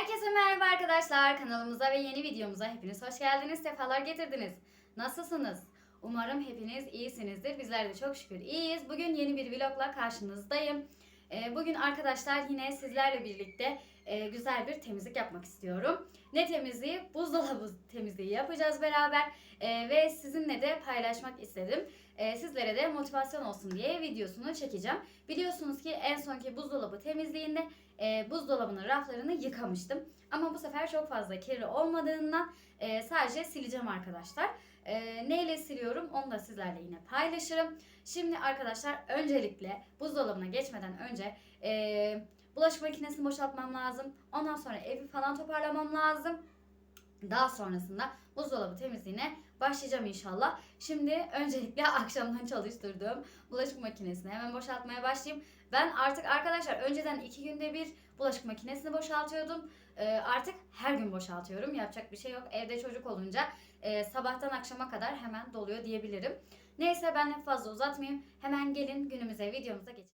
Herkese merhaba arkadaşlar. Kanalımıza ve yeni videomuza hepiniz hoş geldiniz. Sefalar getirdiniz. Nasılsınız? Umarım hepiniz iyisinizdir. Bizler de çok şükür iyiyiz. Bugün yeni bir vlogla karşınızdayım. Ee, Bugün arkadaşlar yine sizlerle birlikte e, güzel bir temizlik yapmak istiyorum. Ne temizliği? Buzdolabı temizliği yapacağız beraber Ee, ve sizinle de paylaşmak istedim. Ee, Sizlere de motivasyon olsun diye videosunu çekeceğim. Biliyorsunuz ki en sonki buzdolabı temizliğinde e, buzdolabının raflarını yıkamıştım. Ama bu sefer çok fazla kirli olmadığından e, sadece sileceğim arkadaşlar. E, neyle siliyorum onu da sizlerle yine paylaşırım. Şimdi arkadaşlar öncelikle buzdolabına geçmeden önce e, bulaşık makinesini boşaltmam lazım. Ondan sonra evi falan toparlamam lazım. Daha sonrasında buzdolabı temizliğine başlayacağım inşallah. Şimdi öncelikle akşamdan çalıştırdığım bulaşık makinesini hemen boşaltmaya başlayayım. Ben artık arkadaşlar önceden iki günde bir bulaşık makinesini boşaltıyordum. Ee, artık her gün boşaltıyorum. Yapacak bir şey yok. Evde çocuk olunca e, sabahtan akşama kadar hemen doluyor diyebilirim. Neyse ben fazla uzatmayayım. Hemen gelin günümüze videomuza geçelim.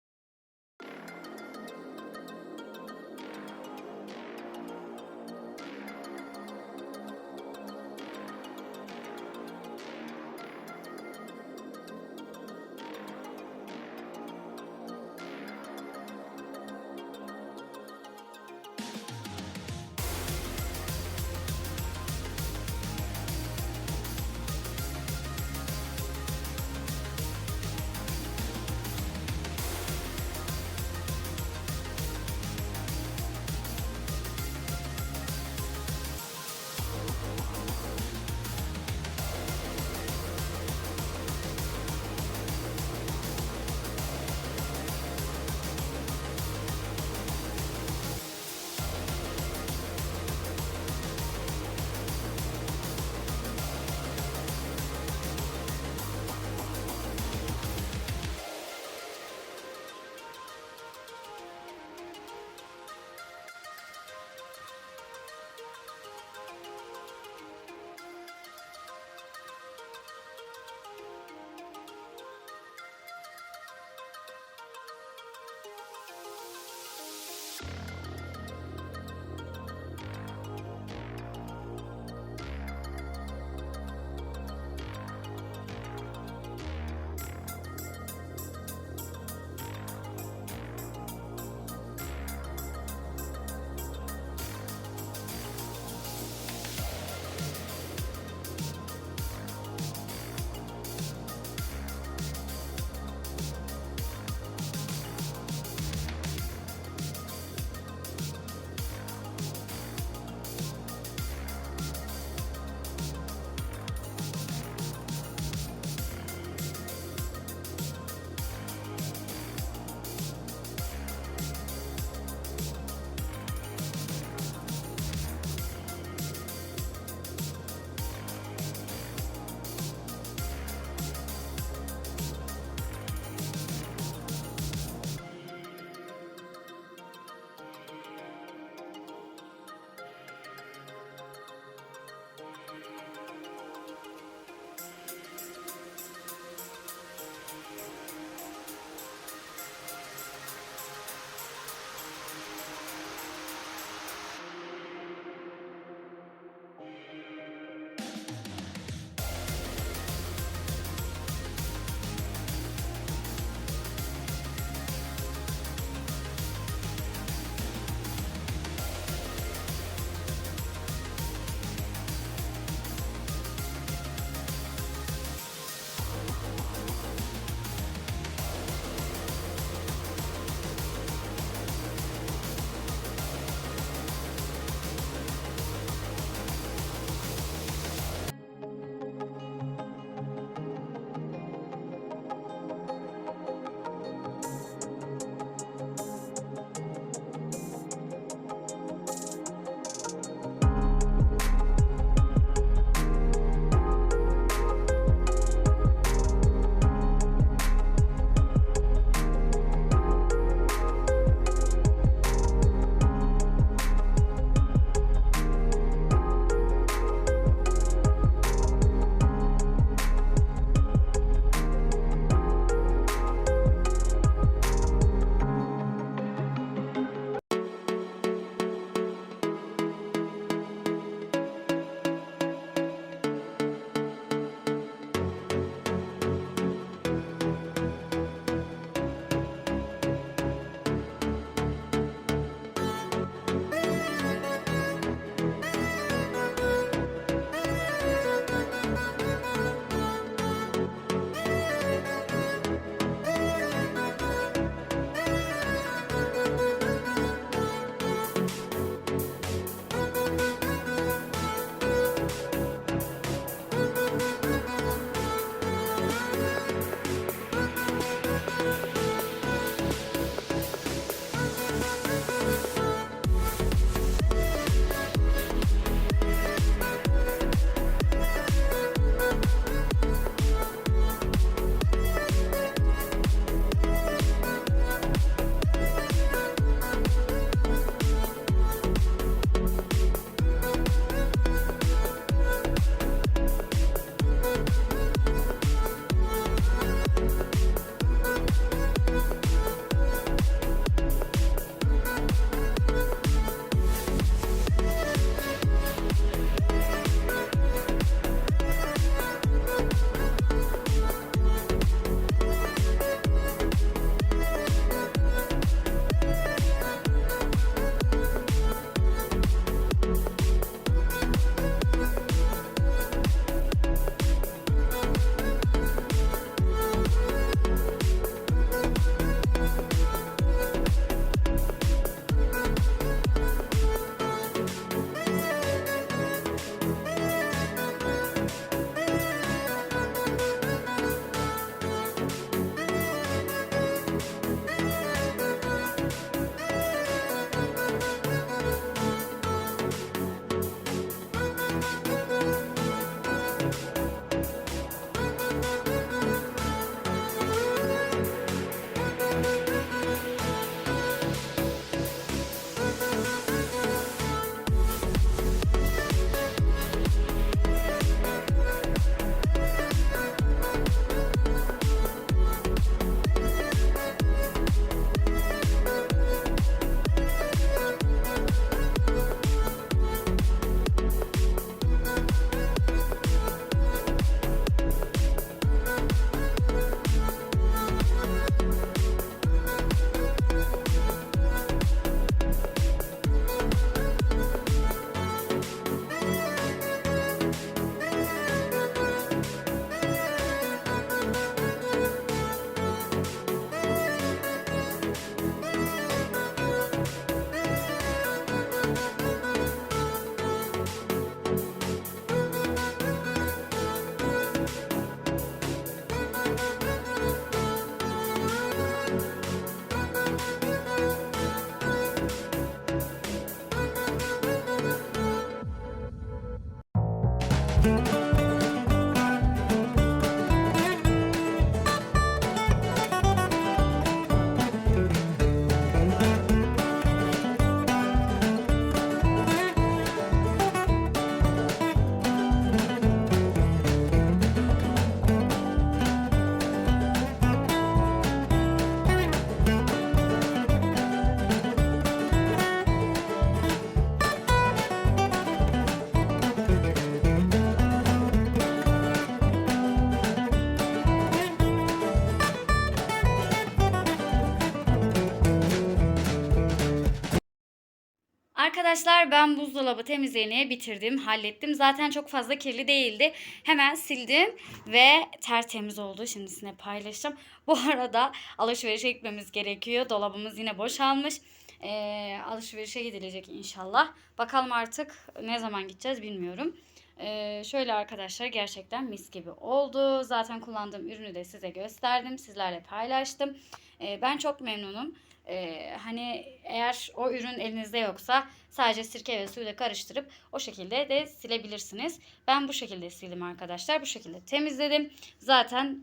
Arkadaşlar ben buzdolabı temizliğini bitirdim, hallettim. Zaten çok fazla kirli değildi. Hemen sildim ve tertemiz oldu. Şimdi sizinle paylaşacağım. Bu arada alışverişe gitmemiz gerekiyor. Dolabımız yine boşalmış. Ee, alışverişe gidilecek inşallah. Bakalım artık ne zaman gideceğiz bilmiyorum. Ee, şöyle arkadaşlar gerçekten mis gibi oldu. Zaten kullandığım ürünü de size gösterdim. Sizlerle paylaştım. Ee, ben çok memnunum. Ee, hani eğer o ürün elinizde yoksa sadece sirke ve suyla karıştırıp o şekilde de silebilirsiniz. Ben bu şekilde sildim arkadaşlar. Bu şekilde temizledim. Zaten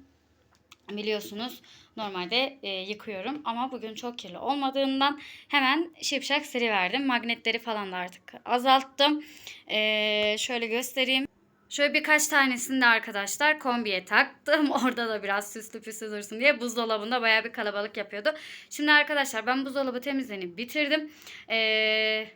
biliyorsunuz normalde e, yıkıyorum ama bugün çok kirli olmadığından hemen şipşak siliverdim. Magnetleri falan da artık azalttım. E, şöyle göstereyim. Şöyle birkaç tanesini de arkadaşlar kombiye taktım. Orada da biraz süslü püslü dursun diye buzdolabında baya bir kalabalık yapıyordu. Şimdi arkadaşlar ben buzdolabı temizliğini bitirdim. Ee,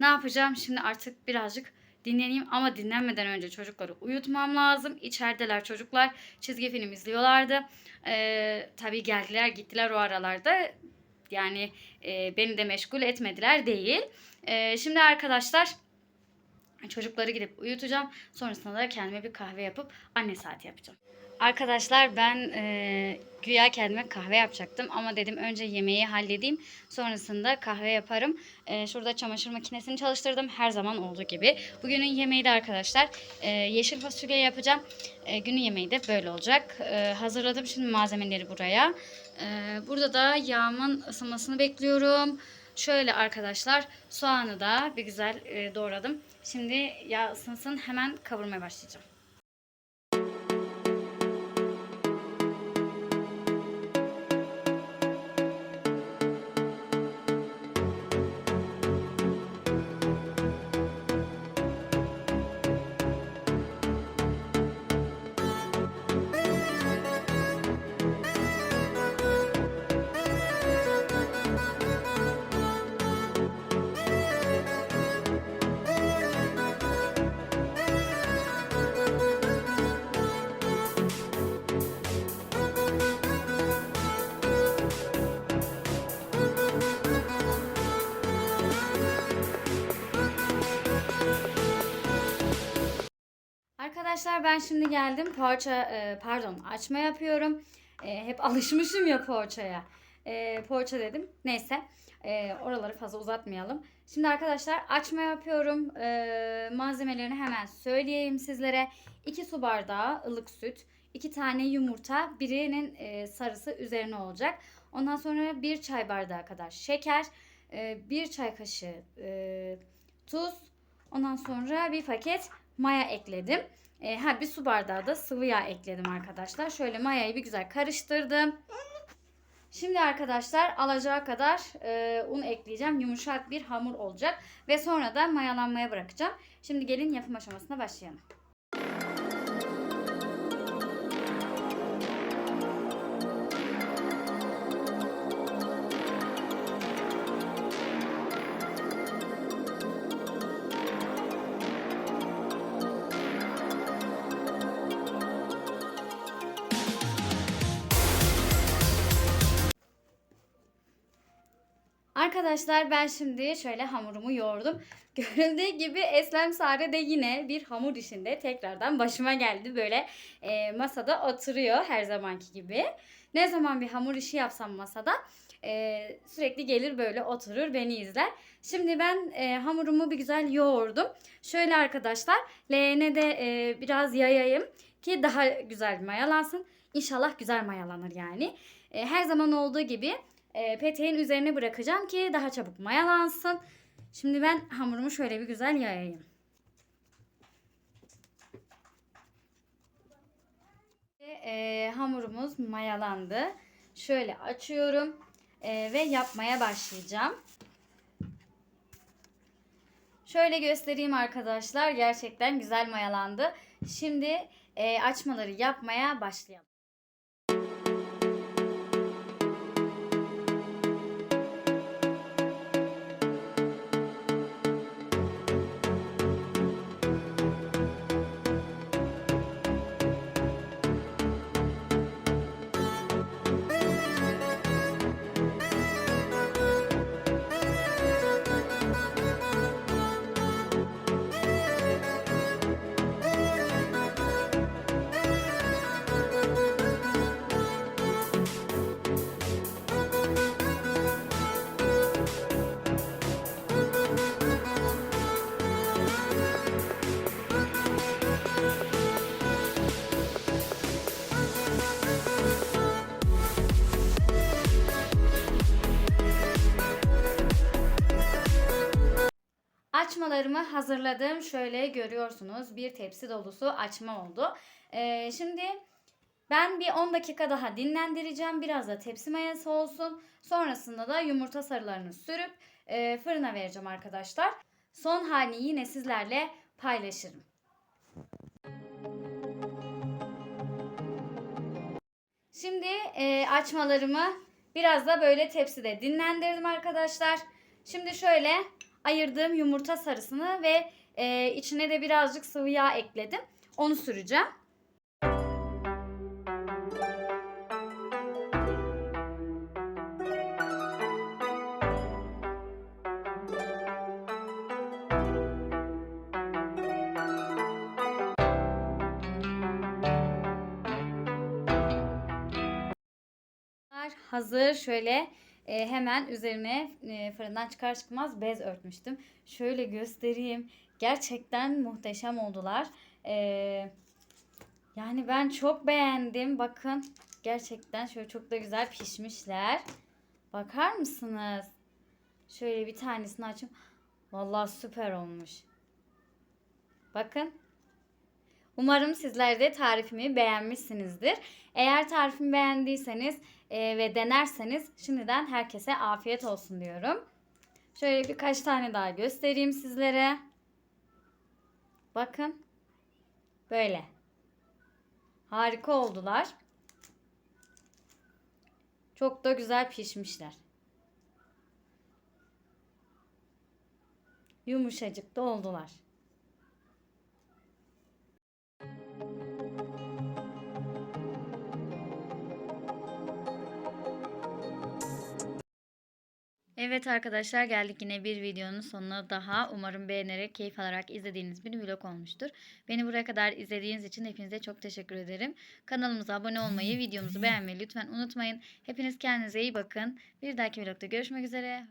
ne yapacağım? Şimdi artık birazcık dinleneyim ama dinlenmeden önce çocukları uyutmam lazım. İçerideler çocuklar çizgi film izliyorlardı. Ee, tabii geldiler gittiler o aralarda. Yani e, beni de meşgul etmediler değil. Ee, şimdi arkadaşlar Çocukları gidip uyutacağım. Sonrasında da kendime bir kahve yapıp anne saati yapacağım. Arkadaşlar ben e, güya kendime kahve yapacaktım ama dedim önce yemeği halledeyim. Sonrasında kahve yaparım. E, şurada çamaşır makinesini çalıştırdım her zaman olduğu gibi. Bugünün yemeği de arkadaşlar e, yeşil fasulye yapacağım. E, günün yemeği de böyle olacak. E, hazırladım şimdi malzemeleri buraya. E, burada da yağımın ısınmasını bekliyorum. Şöyle arkadaşlar soğanı da bir güzel e, doğradım. Şimdi yağ ısınsın hemen kavurmaya başlayacağım. Arkadaşlar ben şimdi geldim poğaça e, pardon açma yapıyorum. E, hep alışmışım ya poğaçaya. E, poğaça dedim. Neyse e, oraları fazla uzatmayalım. Şimdi arkadaşlar açma yapıyorum. E, malzemelerini hemen söyleyeyim sizlere. 2 su bardağı ılık süt. 2 tane yumurta. Birinin e, sarısı üzerine olacak. Ondan sonra 1 çay bardağı kadar şeker. 1 e, çay kaşığı e, tuz. Ondan sonra bir paket maya ekledim. E, ha bir su bardağı da sıvı yağ ekledim arkadaşlar. Şöyle mayayı bir güzel karıştırdım. Şimdi arkadaşlar alacağı kadar e, un ekleyeceğim. Yumuşak bir hamur olacak. Ve sonra da mayalanmaya bırakacağım. Şimdi gelin yapım aşamasına başlayalım. Arkadaşlar ben şimdi şöyle hamurumu yoğurdum. Görüldüğü gibi Eslem Sare de yine bir hamur işinde tekrardan başıma geldi. Böyle e, masada oturuyor her zamanki gibi. Ne zaman bir hamur işi yapsam masada e, sürekli gelir böyle oturur beni izler. Şimdi ben e, hamurumu bir güzel yoğurdum. Şöyle arkadaşlar leğene de e, biraz yayayım ki daha güzel mayalansın. İnşallah güzel mayalanır yani. E, her zaman olduğu gibi e, peteğin üzerine bırakacağım ki daha çabuk mayalansın. Şimdi ben hamurumu şöyle bir güzel yayayım. E, hamurumuz mayalandı. Şöyle açıyorum e, ve yapmaya başlayacağım. Şöyle göstereyim arkadaşlar. Gerçekten güzel mayalandı. Şimdi e, açmaları yapmaya başlayalım. Açmalarımı hazırladım. Şöyle görüyorsunuz bir tepsi dolusu açma oldu. Ee, şimdi ben bir 10 dakika daha dinlendireceğim. Biraz da tepsi mayası olsun. Sonrasında da yumurta sarılarını sürüp e, fırına vereceğim arkadaşlar. Son halini yine sizlerle paylaşırım. Şimdi e, açmalarımı biraz da böyle tepside dinlendirdim arkadaşlar. Şimdi şöyle ayırdığım yumurta sarısını ve e, içine de birazcık sıvı yağ ekledim. Onu süreceğim. Hazır şöyle e, hemen üzerine e, fırından çıkar çıkmaz bez örtmüştüm. Şöyle göstereyim. Gerçekten muhteşem oldular. E, yani ben çok beğendim. Bakın gerçekten şöyle çok da güzel pişmişler. Bakar mısınız? Şöyle bir tanesini açayım. Vallahi süper olmuş. Bakın. Umarım sizler de tarifimi beğenmişsinizdir. Eğer tarifimi beğendiyseniz e, ve denerseniz şimdiden herkese afiyet olsun diyorum. Şöyle birkaç tane daha göstereyim sizlere. Bakın. Böyle. Harika oldular. Çok da güzel pişmişler. Yumuşacık da oldular. Evet arkadaşlar geldik yine bir videonun sonuna daha. Umarım beğenerek, keyif alarak izlediğiniz bir vlog olmuştur. Beni buraya kadar izlediğiniz için hepinize çok teşekkür ederim. Kanalımıza abone olmayı, videomuzu beğenmeyi lütfen unutmayın. Hepiniz kendinize iyi bakın. Bir dahaki vlogda görüşmek üzere.